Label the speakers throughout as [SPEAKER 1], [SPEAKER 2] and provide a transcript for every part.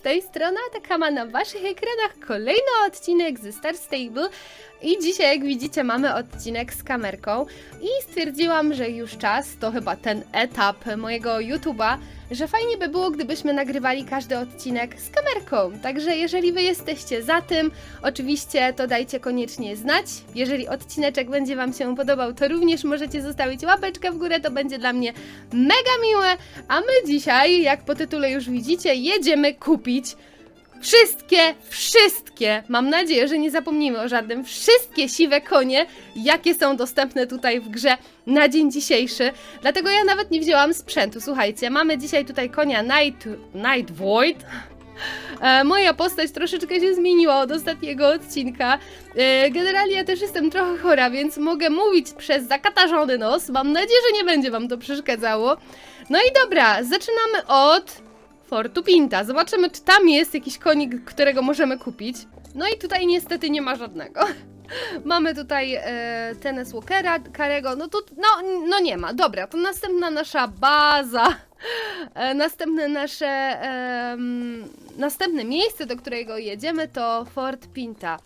[SPEAKER 1] z tej strony Atakama na waszych ekranach kolejny odcinek ze Star Stable. I dzisiaj jak widzicie mamy odcinek z kamerką. I stwierdziłam, że już czas, to chyba ten etap mojego YouTube'a, że fajnie by było gdybyśmy nagrywali każdy odcinek z kamerką, także jeżeli wy jesteście za tym, oczywiście to dajcie koniecznie znać, jeżeli odcineczek będzie wam się podobał, to również możecie zostawić łapeczkę w górę, to będzie dla mnie mega miłe, a my dzisiaj, jak po tytule już widzicie, jedziemy kupić wszystkie, wszystkie, mam nadzieję, że nie zapomnimy o żadnym, wszystkie siwe konie, jakie są dostępne tutaj w grze na dzień dzisiejszy. Dlatego ja nawet nie wzięłam sprzętu. Słuchajcie, mamy dzisiaj tutaj konia Night, Night Void. E, moja postać troszeczkę się zmieniła od ostatniego odcinka. E, generalnie ja też jestem trochę chora, więc mogę mówić przez zakatarzony nos. Mam nadzieję, że nie będzie wam to przeszkadzało. No i dobra, zaczynamy od Fortu Pinta. Zobaczymy, czy tam jest jakiś konik, którego możemy kupić. No i tutaj niestety nie ma żadnego. Mamy tutaj e, Tenes Walkera, Karego, no to no, no nie ma. Dobra, to następna nasza baza. E, następne nasze em, następne miejsce, do którego jedziemy to Fort Pinta.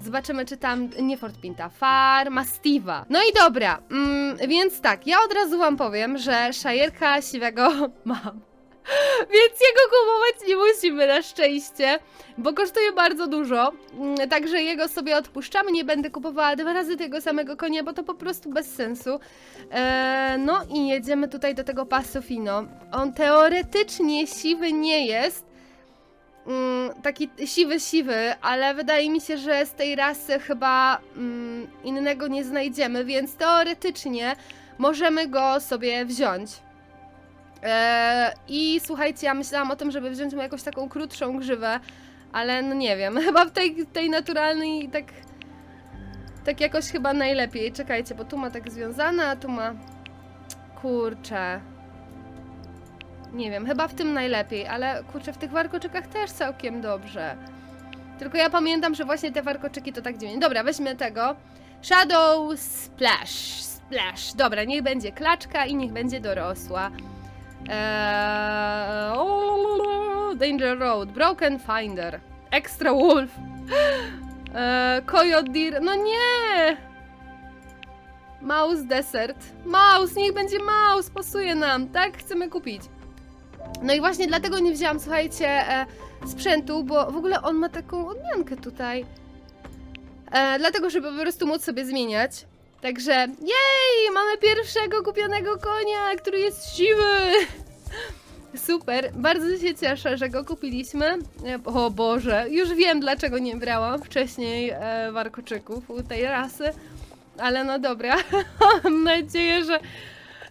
[SPEAKER 1] Zobaczymy, czy tam. Nie Fort Pinta, Farma Steve'a. No i dobra, mm, więc tak, ja od razu Wam powiem, że szajerka siwego mam. Więc jego kupować nie musimy na szczęście, bo kosztuje bardzo dużo. Mm, Także jego sobie odpuszczamy. Nie będę kupowała dwa razy tego samego konia, bo to po prostu bez sensu. Eee, no i jedziemy tutaj do tego Pasofino. On teoretycznie siwy nie jest. Mm, taki siwy, siwy, ale wydaje mi się, że z tej rasy chyba mm, innego nie znajdziemy, więc teoretycznie możemy go sobie wziąć. Eee, I słuchajcie, ja myślałam o tym, żeby wziąć mu jakąś taką krótszą grzywę, ale no nie wiem, chyba w tej, tej naturalnej tak tak jakoś chyba najlepiej. Czekajcie, bo tu ma tak związane, a tu ma kurczę. Nie wiem, chyba w tym najlepiej, ale kurczę, w tych warkoczykach też całkiem dobrze. Tylko ja pamiętam, że właśnie te warkoczyki to tak dziwnie. Dobra, weźmy tego. Shadow Splash. Splash. Dobra, niech będzie klaczka i niech będzie dorosła. Eee, Danger Road, Broken Finder, Extra Wolf, eee, Coyote Deer, no nie! Mouse Desert, Mouse, niech będzie Mouse, pasuje nam, tak? Chcemy kupić. No i właśnie dlatego nie wzięłam, słuchajcie, e, sprzętu, bo w ogóle on ma taką odmiankę tutaj. E, dlatego, żeby po prostu móc sobie zmieniać. Także, jej, mamy pierwszego kupionego konia, który jest siwy. Super, bardzo się cieszę, że go kupiliśmy. E, O Boże, już wiem, dlaczego nie brałam wcześniej e, warkoczyków u tej rasy. Ale no dobra, mam nadzieję, że...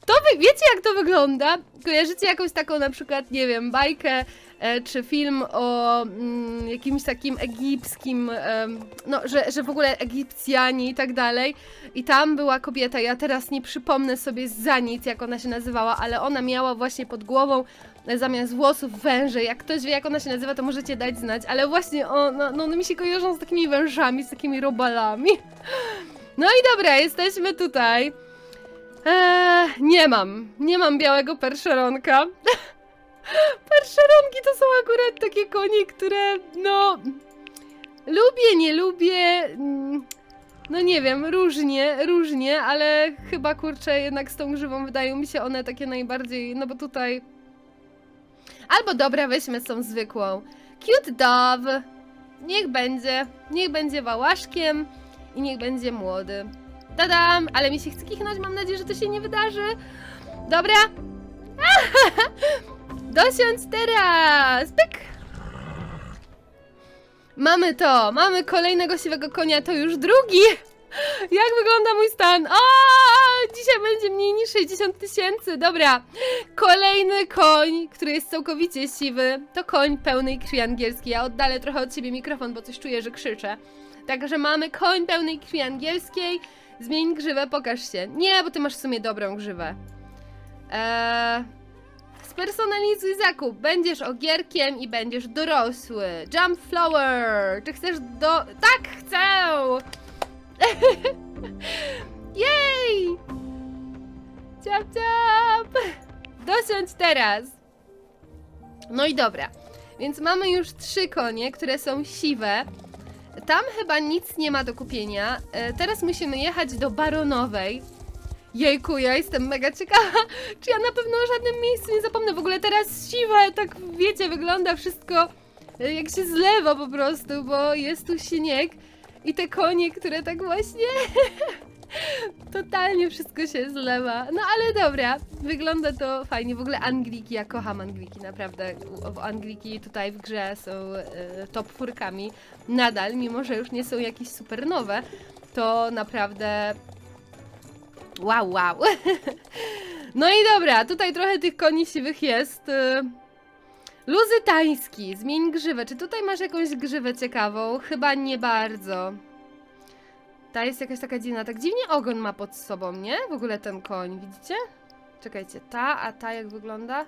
[SPEAKER 1] To wy, wiecie jak to wygląda? Kojarzycie jakąś taką na przykład, nie wiem, bajkę e, czy film o mm, jakimś takim egipskim, em, no, że, że w ogóle Egipcjanie i tak dalej. I tam była kobieta, ja teraz nie przypomnę sobie za nic, jak ona się nazywała, ale ona miała właśnie pod głową e, zamiast włosów węże. Jak ktoś wie, jak ona się nazywa, to możecie dać znać, ale właśnie o, no, no, one mi się kojarzą z takimi wężami, z takimi robalami. No i dobra, jesteśmy tutaj. Eee, nie mam, nie mam białego perszeronka. Perszeronki to są akurat takie konie, które no lubię, nie lubię. mm, No nie wiem, różnie, różnie, ale chyba kurczę jednak z tą grzywą wydają mi się one takie najbardziej, no bo tutaj albo dobra, weźmy tą zwykłą. Cute Dove. Niech będzie, niech będzie wałaszkiem i niech będzie młody. Tadam! Ale mi się chce kichnąć, mam nadzieję, że to się nie wydarzy. Dobra. Dosiądź teraz! Pyk! Mamy to! Mamy kolejnego siwego konia, to już drugi! Jak wygląda mój stan? O! Dzisiaj będzie mniej niż 60 tysięcy. Dobra. Kolejny koń, który jest całkowicie siwy, to koń pełnej krwi angielskiej. Ja oddalę trochę od siebie mikrofon, bo coś czuję, że krzyczę. Także mamy koń pełnej krwi angielskiej. Zmień grzywę, pokaż się. Nie, bo ty masz w sumie dobrą grzywę. Eee, spersonalizuj zakup. Będziesz ogierkiem i będziesz dorosły. Jump flower. Czy chcesz do... Tak, chcę! Jej! Ciap, ciap! Dosiądź teraz. No i dobra. Więc mamy już trzy konie, które są siwe. Tam chyba nic nie ma do kupienia. E, teraz musimy jechać do Baronowej. Jejku, ja jestem mega ciekawa, czy ja na pewno o żadnym miejscu nie zapomnę. W ogóle teraz siwe, tak wiecie, wygląda wszystko e, jak się zlewa po prostu, bo jest tu śnieg i te konie, które tak właśnie totalnie wszystko się zlewa. No ale dobra, wygląda to fajnie. W ogóle Angliki, ja kocham Angliki, naprawdę. U- Angliki tutaj w grze są e, top furkami nadal, mimo że już nie są jakieś super nowe, to naprawdę wow, wow. No i dobra, tutaj trochę tych koni siwych jest. y, Luzytański, zmień grzywę. Czy tutaj masz jakąś grzywę ciekawą? Chyba nie bardzo. Ta jest jakaś taka dziwna, tak dziwnie ogon ma pod sobą, nie? W ogóle ten koń, widzicie? Czekajcie, ta, a ta jak wygląda?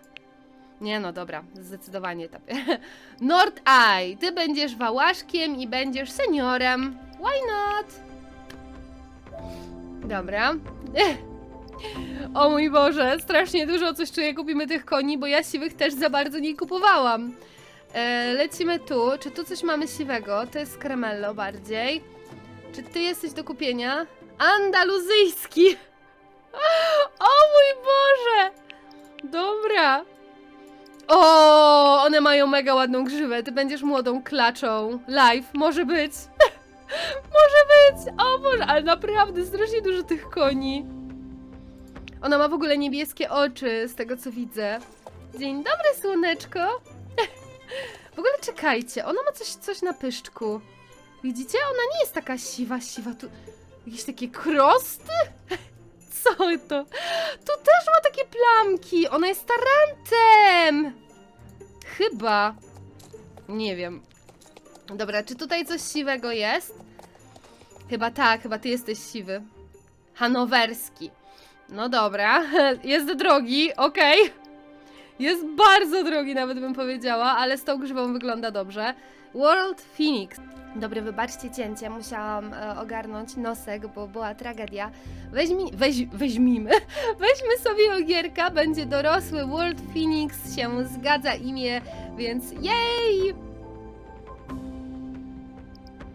[SPEAKER 1] Nie no, dobra, zdecydowanie ta. Nord Eye, ty będziesz wałaszkiem i będziesz seniorem. Why not? Dobra. O mój Boże, strasznie dużo coś czuję, kupimy tych koni, bo ja siwych też za bardzo nie kupowałam. E, lecimy tu. Czy tu coś mamy siwego? To jest kremello bardziej. Czy ty jesteś do kupienia? Andaluzyjski! O mój Boże! Dobra. O, one mają mega ładną grzywę. Ty będziesz młodą klaczą. Live, może być. może być. O Boże, ale naprawdę strasznie dużo tych koni. Ona ma w ogóle niebieskie oczy, z tego co widzę. Dzień dobry, słoneczko. W ogóle czekajcie, ona ma coś, coś na pyszczku. Widzicie? Ona nie jest taka siwa, siwa. Tu jakieś takie krosty? Co to? Tu też ma takie plamki. Ona jest tarantem. Chyba. Nie wiem. Dobra, czy tutaj coś siwego jest? Chyba tak, chyba ty jesteś siwy. Hanowerski. No dobra, jest drogi, okej. Jest bardzo drogi, nawet bym powiedziała, ale z tą grzywą wygląda dobrze. World Phoenix. Dobry, wybaczcie cięcie, musiałam e, ogarnąć nosek, bo była tragedia. Weźmi, weź, weźmijmy, weźmy sobie ogierka, będzie dorosły World Phoenix, się zgadza imię, więc jej!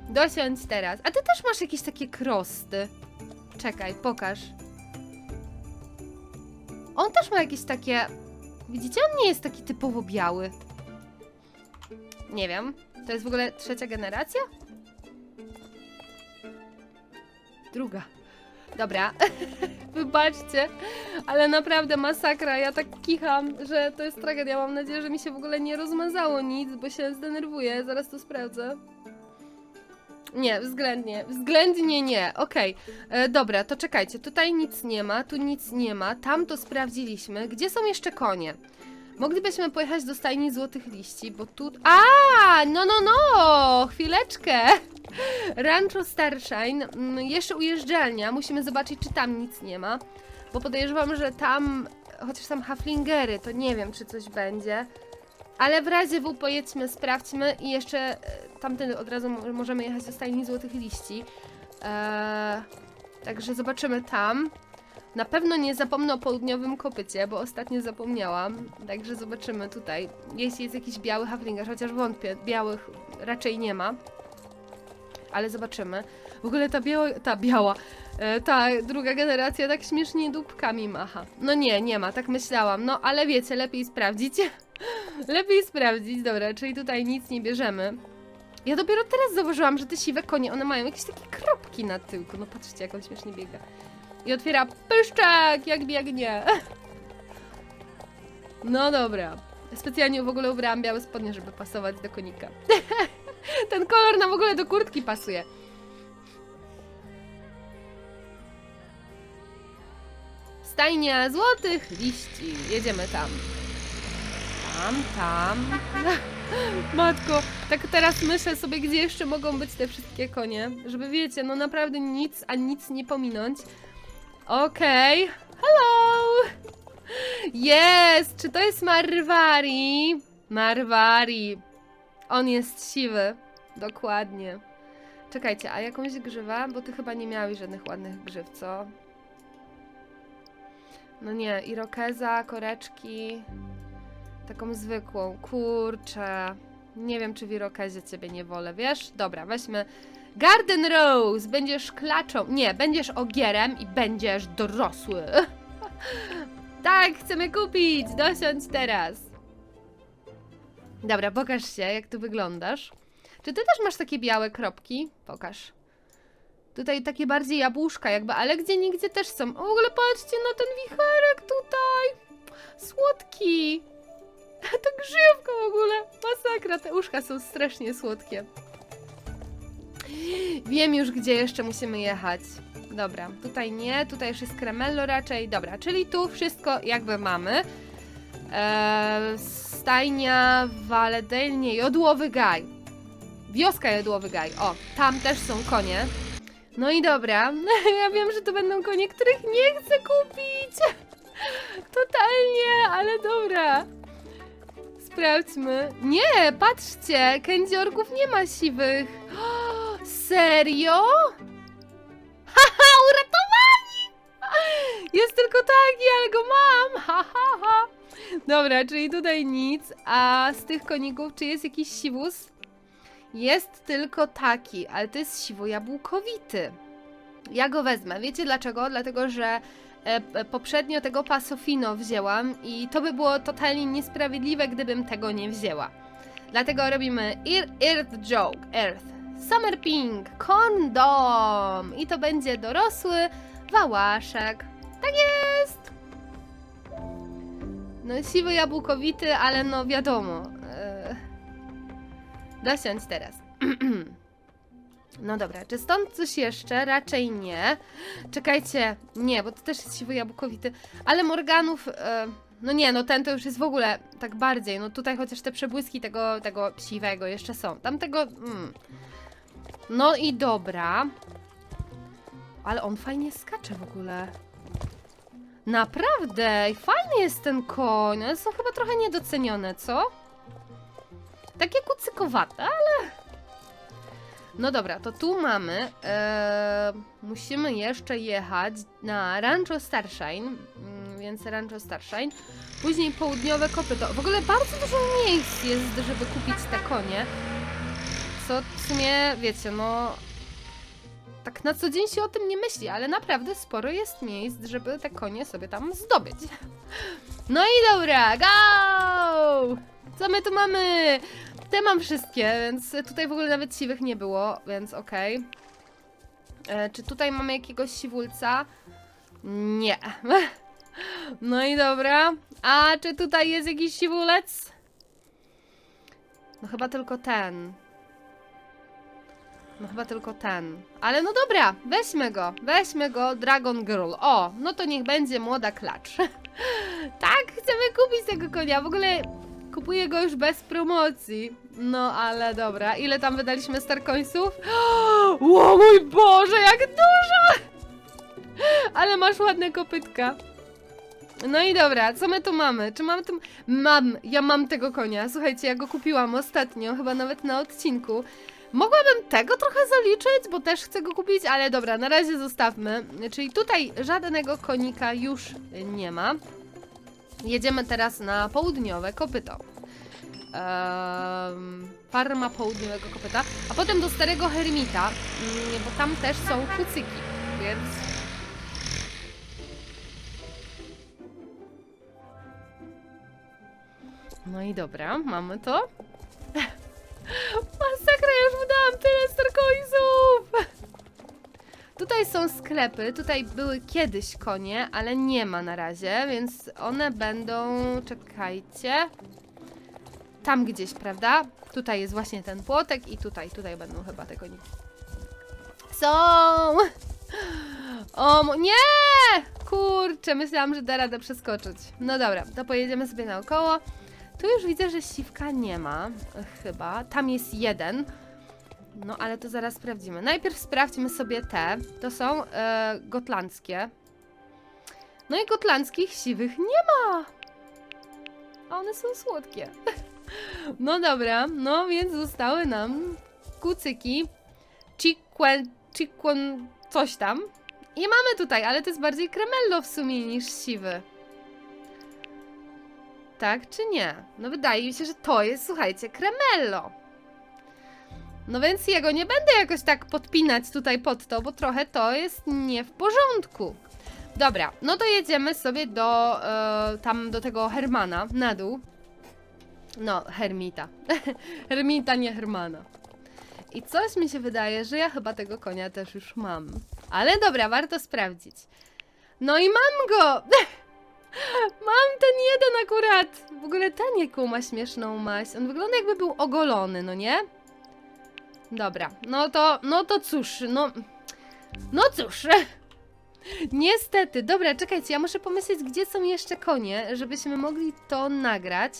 [SPEAKER 1] Dosiądź teraz. A ty też masz jakieś takie krosty. Czekaj, pokaż. On też ma jakieś takie. Widzicie, on nie jest taki typowo biały. Nie wiem. To jest w ogóle trzecia generacja? Druga. Dobra. Wybaczcie, ale naprawdę masakra. Ja tak kicham, że to jest tragedia. Mam nadzieję, że mi się w ogóle nie rozmazało nic, bo się zdenerwuję. Zaraz to sprawdzę. Nie, względnie. Względnie nie. Okej. E, dobra, to czekajcie. Tutaj nic nie ma, tu nic nie ma. Tam to sprawdziliśmy. Gdzie są jeszcze konie? Moglibyśmy pojechać do stajni złotych liści, bo tu. A, no, no, no! Chwileczkę! Rancho Starshine. Mm, Jeszcze ujeżdżalnia. Musimy zobaczyć, czy tam nic nie ma. Bo podejrzewam, że tam. Chociaż tam haflingery, to nie wiem, czy coś będzie. Ale w razie W pojedźmy, sprawdźmy i jeszcze e, tamten od razu mo- możemy jechać do stajni złotych liści. Eee, także zobaczymy tam. Na pewno nie zapomnę o południowym kopycie, bo ostatnio zapomniałam. Także zobaczymy tutaj. Jeśli jest jakiś biały haflinger, chociaż wątpię, białych raczej nie ma. Ale zobaczymy. W ogóle ta biała, ta biała, e, ta druga generacja tak śmiesznie dupkami macha. No nie, nie ma, tak myślałam. No ale wiecie, lepiej sprawdzić. lepiej sprawdzić, dobra, czyli tutaj nic nie bierzemy. Ja dopiero teraz zauważyłam, że te siwe konie, one mają jakieś takie kropki na tyłku. No patrzcie, jak on śmiesznie biega. I otwiera pyszczek, jak biegnie. No dobra. Specjalnie w ogóle ubrałam białe spodnie, żeby pasować do konika. Ten kolor nam w ogóle do kurtki pasuje. Stajnia złotych liści. Jedziemy tam. Tam, tam. Matko, tak teraz myślę sobie, gdzie jeszcze mogą być te wszystkie konie. Żeby wiecie, no naprawdę nic, a nic nie pominąć. Okej. Hello! Jest! Czy to jest Marwari? Marwari. On jest siwy. Dokładnie. Czekajcie, a jakąś grzywę? Bo ty chyba nie miałeś żadnych ładnych grzyw, co? No nie, irokeza, koreczki. Taką zwykłą. Kurczę. Nie wiem, czy w Irokezie ciebie nie wolę, wiesz? Dobra, weźmy Garden Rose. Będziesz klaczą. Nie, będziesz ogierem i będziesz dorosły. tak, chcemy kupić. Dosiądź teraz. Dobra, pokaż się, jak tu wyglądasz. Czy ty też masz takie białe kropki? Pokaż. Tutaj takie bardziej jabłuszka jakby, ale gdzie nigdzie też są. W ogóle patrzcie na ten wicherek tutaj. Słodki. To grzywka w ogóle. Masakra, te uszka są strasznie słodkie. Wiem już, gdzie jeszcze musimy jechać. Dobra, tutaj nie, tutaj już jest kremello raczej. Dobra, czyli tu wszystko jakby mamy. Eee, stajnia, Valedale, Jodłowy Gaj. Wioska Jodłowy Gaj. O, tam też są konie. No i dobra, ja wiem, że to będą konie, których nie chcę kupić. Totalnie, ale dobra. Sprawdźmy. Nie, patrzcie, kędziorków nie ma siwych. Serio? Haha, uratowani! Jest tylko taki, ale go mam. Ha, ha, ha. Dobra, czyli tutaj nic. A z tych koników, czy jest jakiś siwus? Jest tylko taki, ale to jest siwo-jabłkowity. Ja go wezmę. Wiecie dlaczego? Dlatego, że e, poprzednio tego pasofino wzięłam i to by było totalnie niesprawiedliwe, gdybym tego nie wzięła. Dlatego robimy Earth Joke, Earth, Summer Pink, Kondom i to będzie dorosły wałaszek. Tak jest! No siwy jabłkowity, ale no wiadomo. E... Dosiądź teraz. No dobra, czy stąd coś jeszcze? Raczej nie. Czekajcie, nie, bo to też jest siwy jabłkowity. Ale Morganów, e, no nie, no ten to już jest w ogóle tak bardziej. No tutaj chociaż te przebłyski tego, tego siwego jeszcze są. Tamtego, mm. No i dobra. Ale on fajnie skacze w ogóle. Naprawdę, fajny jest ten koń. One są chyba trochę niedocenione, co? Takie kucykowate, ale... No dobra, to tu mamy. E, musimy jeszcze jechać na Rancho Starshine, mm, więc Rancho Starshine. Później południowe kopyto. W ogóle bardzo dużo miejsc jest, żeby kupić te konie. Co w sumie, wiecie, no... Tak na co dzień się o tym nie myśli, ale naprawdę sporo jest miejsc, żeby te konie sobie tam zdobyć. No i dobra, go! Co my tu mamy? Te mam wszystkie, więc tutaj w ogóle nawet siwych nie było, więc okej. E, Czy tutaj mamy jakiegoś siwulca? Nie. No i dobra. A czy tutaj jest jakiś siwulec? No chyba tylko ten. No chyba tylko ten. Ale no dobra, weźmy go. Weźmy go, Dragon Girl. O, no to niech będzie młoda klacz. tak, chcemy kupić tego konia. W ogóle kupuję go już bez promocji. No ale dobra. Ile tam wydaliśmy starcoinsów? O mój Boże, jak dużo! Ale masz ładne kopytka. No i dobra, co my tu mamy? Czy mamy tu... Mam, ja mam tego konia. Słuchajcie, ja go kupiłam ostatnio, chyba nawet na odcinku. Mogłabym tego trochę zaliczyć, bo też chcę go kupić, ale dobra, na razie zostawmy. Czyli tutaj żadnego konika już nie ma. Jedziemy teraz na południowe kopyto. Ehm, farma południowego kopyta, a potem do starego Hermita, mm, bo tam też są kucyki, więc... No i dobra, mamy to. Masakra, już wydałam tyle starcoinsów! Tutaj są sklepy, tutaj były kiedyś konie, ale nie ma na razie, więc one będą, czekajcie, tam gdzieś, prawda? Tutaj jest właśnie ten płotek i tutaj, tutaj będą chyba te koniki. Są! O, nie! Kurczę, myślałam, że da radę przeskoczyć. No dobra, to pojedziemy sobie naokoło. Tu już widzę, że siwka nie ma, chyba. Tam jest jeden. No, ale to zaraz sprawdzimy. Najpierw sprawdźmy sobie te. To są e, gotlandzkie. No i gotlandzkich siwych nie ma. A one są słodkie. No dobra, no więc zostały nam kucyki. Chiquen, chiquen coś tam. I mamy tutaj, ale to jest bardziej kremello w sumie niż siwy. Tak czy nie? No wydaje mi się, że to jest, słuchajcie, kremello. No więc jego nie będę jakoś tak podpinać tutaj pod to, bo trochę to jest nie w porządku. Dobra, no to jedziemy sobie do e, tam do tego Hermana na dół. No, Hermita. Hermita, nie Hermana. I coś mi się wydaje, że ja chyba tego konia też już mam. Ale dobra, warto sprawdzić. No i mam go! mam ten jeden akurat! W ogóle ten jaką ma śmieszną maść. On wygląda jakby był ogolony, no nie? Dobra, no to, no to cóż, no... No cóż... Niestety, dobra, czekajcie, ja muszę pomyśleć, gdzie są jeszcze konie, żebyśmy mogli to nagrać.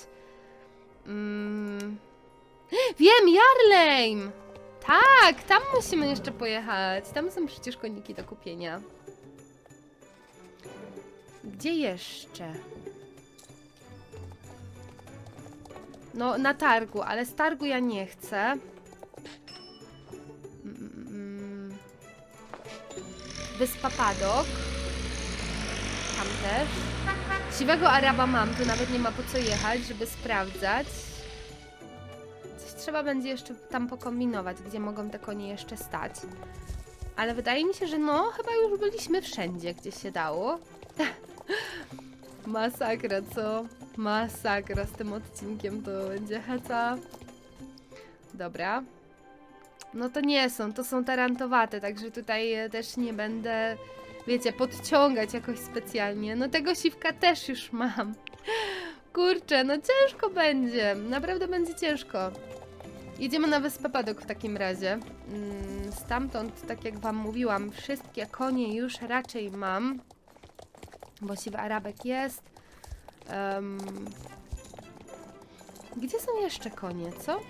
[SPEAKER 1] Mm. Wiem, Jarlejm! Tak, tam musimy jeszcze pojechać. Tam są przecież koniki do kupienia. Gdzie jeszcze? No, na targu, ale z targu ja nie chcę. Mm. Wyspa Padok. Tam też. Siwego Araba mam, tu nawet nie ma po co jechać, żeby sprawdzać. Coś trzeba będzie jeszcze tam pokombinować, gdzie mogą te konie jeszcze stać. Ale wydaje mi się, że no, chyba już byliśmy wszędzie, gdzie się dało. Masakra, co? Masakra z tym odcinkiem to będzie heca. Dobra. No to nie są, to są tarantowate, także tutaj e, też nie będę, wiecie, podciągać jakoś specjalnie. No tego siwka też już mam. Kurczę, no ciężko będzie, naprawdę będzie ciężko. Jedziemy na Wyspę Padok w takim razie. Mm, Stamtąd, tak jak wam mówiłam, wszystkie konie już raczej mam. Bo siwy Arabek jest. Em, Gdzie są jeszcze konie, co?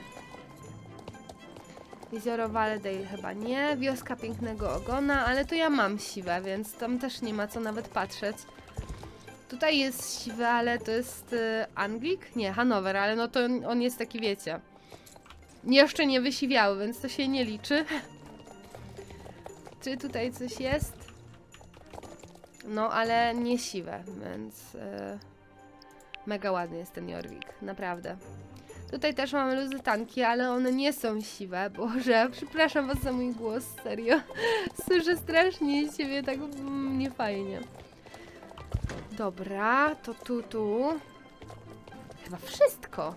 [SPEAKER 1] Jezioro Valedale chyba nie. Wioska Pięknego Ogona, ale to ja mam siwe, więc tam też nie ma co nawet patrzeć. Tutaj jest siwy, ale to jest y, Anglik? Nie, Hanower, ale no to on- on jest taki, wiecie. Jeszcze nie wysiwiały, więc to się nie liczy. Czy tutaj coś jest? No, ale nie siwe, więc y, mega ładny jest ten Jorvik, naprawdę. Tutaj też mamy luzytanki, ale one nie są siwe. Boże, przepraszam was za mój głos, serio. Słyszę strasznie siebie tak mm, niefajnie. Dobra, to tu, tu. Chyba wszystko.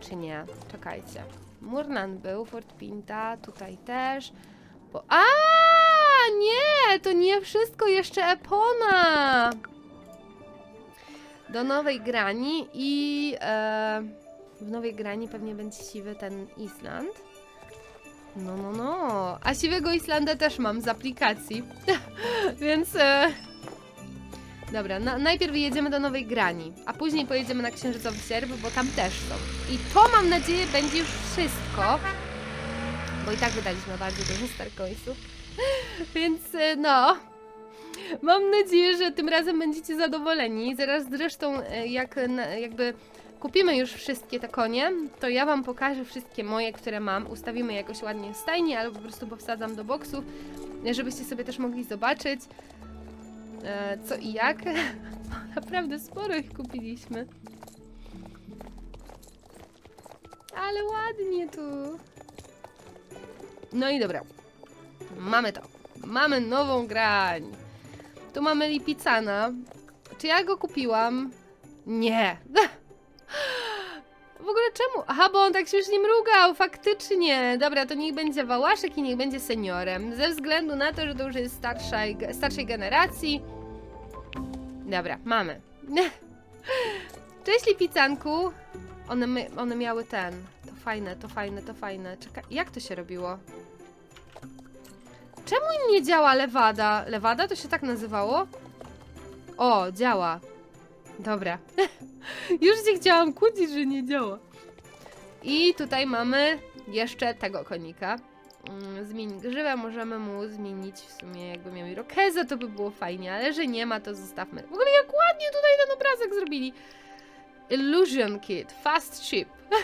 [SPEAKER 1] Czy nie? Czekajcie. Murnan był, Fort Pinta, tutaj też. Bo... A nie! To nie wszystko, jeszcze Epona! Do nowej grani i... E... W nowej grani pewnie będzie siwy ten Island. No, no, no. A siwego Islanda też mam z aplikacji. Więc. E... Dobra, na, najpierw jedziemy do nowej grani, a później pojedziemy na księżycowy sierp, bo tam też są. I to mam nadzieję będzie już wszystko. Bo i tak wydaliśmy bardzo dużo Star Coinsów. Więc e, no. Mam nadzieję, że tym razem będziecie zadowoleni. Zaraz zresztą, e, jak jakby kupimy już wszystkie te konie, to ja Wam pokażę wszystkie moje, które mam. Ustawimy jakoś ładnie w stajni, albo po prostu powsadzam do boksów, żebyście sobie też mogli zobaczyć, e, co i jak. Naprawdę sporo ich kupiliśmy. Ale ładnie tu. No i dobra. Mamy to. Mamy nową grań. Tu mamy Lipicana. Czy ja go kupiłam? Nie. W ogóle czemu? Aha, bo on tak się już nie mrugał, faktycznie. Dobra, to niech będzie Wałaszek i niech będzie seniorem. Ze względu na to, że to już jest starszej, starszej generacji. Dobra, mamy. Cześć Lipicanku. One, one miały ten. To fajne, to fajne, to fajne. Czekaj, jak to się robiło? Czemu im nie działa lewada? Lewada to się tak nazywało? O, działa. Dobra. Już się chciałam kłócić, że nie działa. I tutaj mamy jeszcze tego konika. Mm, Zmień grzywę, możemy mu zmienić w sumie jakby miał irokezę, to by było fajnie, ale że nie ma, to zostawmy. W ogóle jak ładnie tutaj ten obrazek zrobili. Illusion Kit, Fast Ship.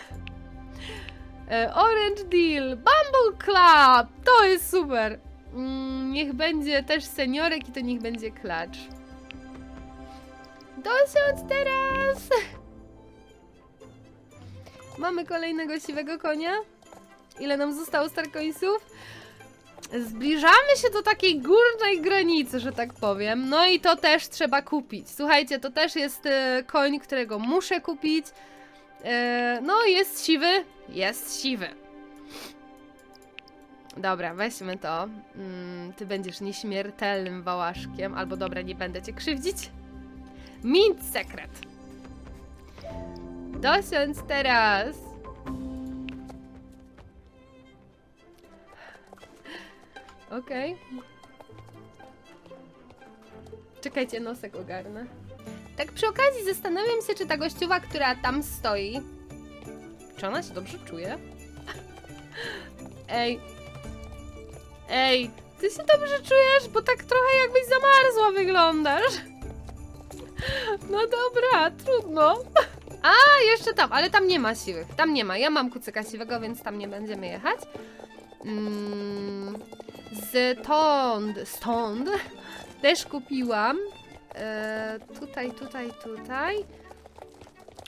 [SPEAKER 1] E, Orange Deal, Bumble Club, to jest super. Mm, niech będzie też seniorek i to niech będzie klacz. Dosiądź teraz! Mamy kolejnego siwego konia. Ile nam zostało starkońców? Zbliżamy się do takiej górnej granicy, że tak powiem. No i to też trzeba kupić. Słuchajcie, to też jest e, koń, którego muszę kupić. E, no, jest siwy. Jest siwy. Dobra, weźmy to. Mm, ty będziesz nieśmiertelnym wałaszkiem. Albo dobra, nie będę cię krzywdzić. Mint sekret. Dosiądź teraz. Okej. Czekajcie, nosek ogarnę. Tak przy okazji zastanawiam się, czy ta gościuwa, która tam stoi, czy ona się dobrze czuje? Ej. Ej, ty się dobrze czujesz? Bo tak trochę jakbyś zamarzła wyglądasz. No dobra, trudno. A, jeszcze tam, ale tam nie ma siwych. Tam nie ma. Ja mam kucyka siwego, więc tam nie będziemy jechać. Mm, stąd, stąd też kupiłam. E, tutaj, tutaj, tutaj.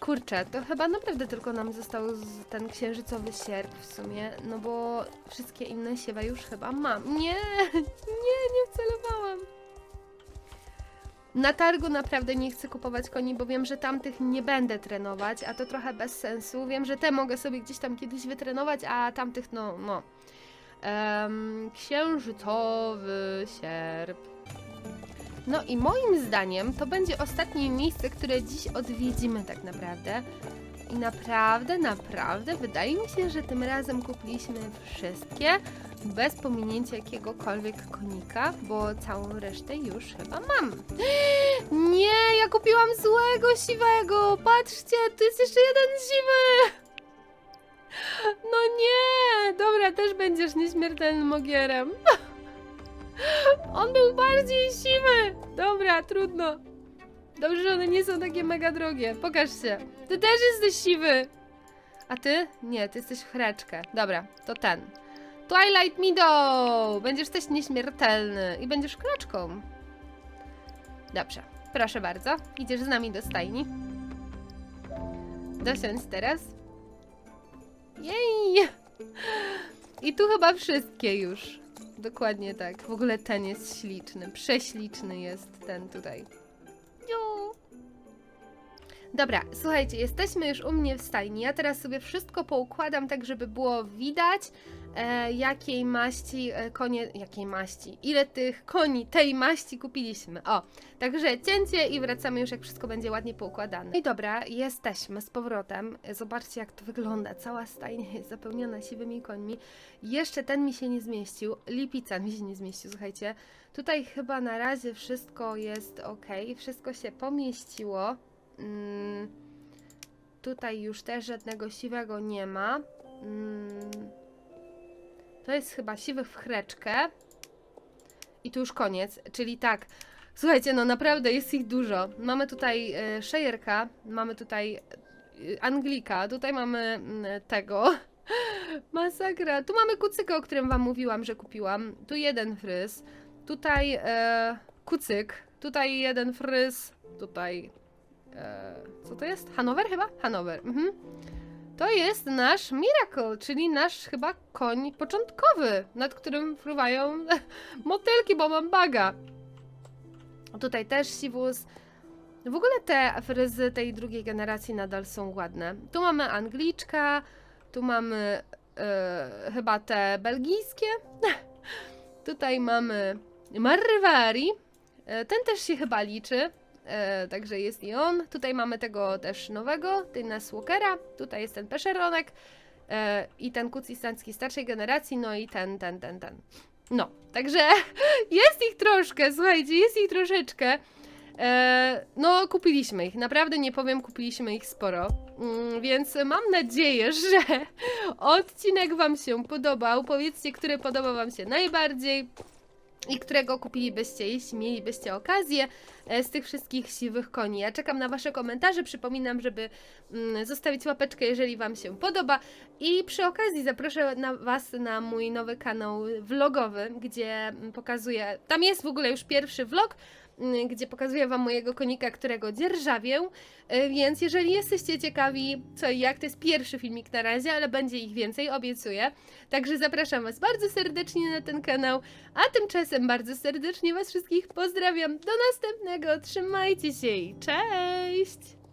[SPEAKER 1] Kurczę, to chyba naprawdę tylko nam został ten księżycowy sierp w sumie, no bo wszystkie inne siewe już chyba mam. Nie, nie, nie wcelowałam. Na targu naprawdę nie chcę kupować koni, bo wiem, że tamtych nie będę trenować, a to trochę bez sensu. Wiem, że te mogę sobie gdzieś tam kiedyś wytrenować, a tamtych no, no. Em, księżycowy sierp. No i moim zdaniem to będzie ostatnie miejsce, które dziś odwiedzimy tak naprawdę. I naprawdę, naprawdę wydaje mi się, że tym razem kupiliśmy wszystkie bez pominięcia jakiegokolwiek konika, bo całą resztę już chyba mam. Nie, ja kupiłam złego siwego. Patrzcie, tu jest jeszcze jeden siwy. No nie, dobra, też będziesz nieśmiertelnym ogierem. On był bardziej siwy. Dobra, trudno. Dobrze, że one nie są takie mega drogie. Pokaż się. Ty też jesteś siwy. A ty? Nie, ty jesteś chreczkę. Dobra, to ten. Twilight Meadow! Będziesz też nieśmiertelny i będziesz kreczką. Dobrze, proszę bardzo. Idziesz z nami do stajni. Dosiądź teraz. Jej! I tu chyba wszystkie już. Dokładnie tak. W ogóle ten jest śliczny. Prześliczny jest ten tutaj. Ju. Dobra, słuchajcie, jesteśmy już u mnie w stajni. Ja teraz sobie wszystko poukładam tak, żeby było widać, e, jakiej maści e, konie, jakiej maści, ile tych koni tej maści kupiliśmy. O, także cięcie i wracamy już, jak wszystko będzie ładnie poukładane. No i dobra, jesteśmy z powrotem. Zobaczcie, jak to wygląda. Cała stajnia jest zapełniona siwymi końmi. Jeszcze ten mi się nie zmieścił. Lipican mi się nie zmieścił, słuchajcie. Tutaj chyba na razie wszystko jest ok, wszystko się pomieściło. Mm, tutaj już też żadnego siwego nie ma. Mm, to jest chyba siwych w chreczkę. I tu już koniec, czyli tak. Słuchajcie, no naprawdę jest ich dużo. Mamy tutaj e, szejerka, mamy tutaj e, Anglika, tutaj mamy mm, tego. Masakra. Tu mamy kucyka, o którym wam mówiłam, że kupiłam. Tu jeden fryz. Tutaj e, kucyk. Tutaj jeden fryz. Tutaj. E, co to jest? Hanower chyba? Hanower. Mhm. To jest nasz Miracle, czyli nasz chyba koń początkowy, nad którym fruwają motylki, bo mam baga. Tutaj też siwus. W ogóle te fryzy tej drugiej generacji nadal są ładne. Tu mamy Angliczka, tu mamy e, chyba te belgijskie. Tutaj mamy Marvari. E, ten też się chyba liczy. E, także jest i on. Tutaj mamy tego też nowego, Tyna Walkera. Tutaj jest ten Peszeronek. E, I ten kuc islandzki starszej generacji. No i ten, ten, ten, ten. No, także jest ich troszkę, słuchajcie, jest ich troszeczkę. E, no, kupiliśmy ich, naprawdę nie powiem, kupiliśmy ich sporo. Mm, więc mam nadzieję, że odcinek Wam się podobał. Powiedzcie, który podobał Wam się najbardziej i którego kupilibyście, jeśli mielibyście okazję e, z tych wszystkich siwych koni. Ja czekam na Wasze komentarze. Przypominam, żeby mm, zostawić łapeczkę, jeżeli Wam się podoba. I przy okazji zaproszę na Was na mój nowy kanał vlogowy, gdzie mm, pokazuję. Tam jest w ogóle już pierwszy vlog. Mm, gdzie pokazuję wam mojego konika, którego dzierżawię. E, Więc jeżeli jesteście ciekawi co i jak, to jest pierwszy filmik na razie, ale będzie ich więcej, obiecuję. Także zapraszam was bardzo serdecznie na ten kanał, a tymczasem bardzo serdecznie was wszystkich pozdrawiam. Do następnego, trzymajcie się i cześć!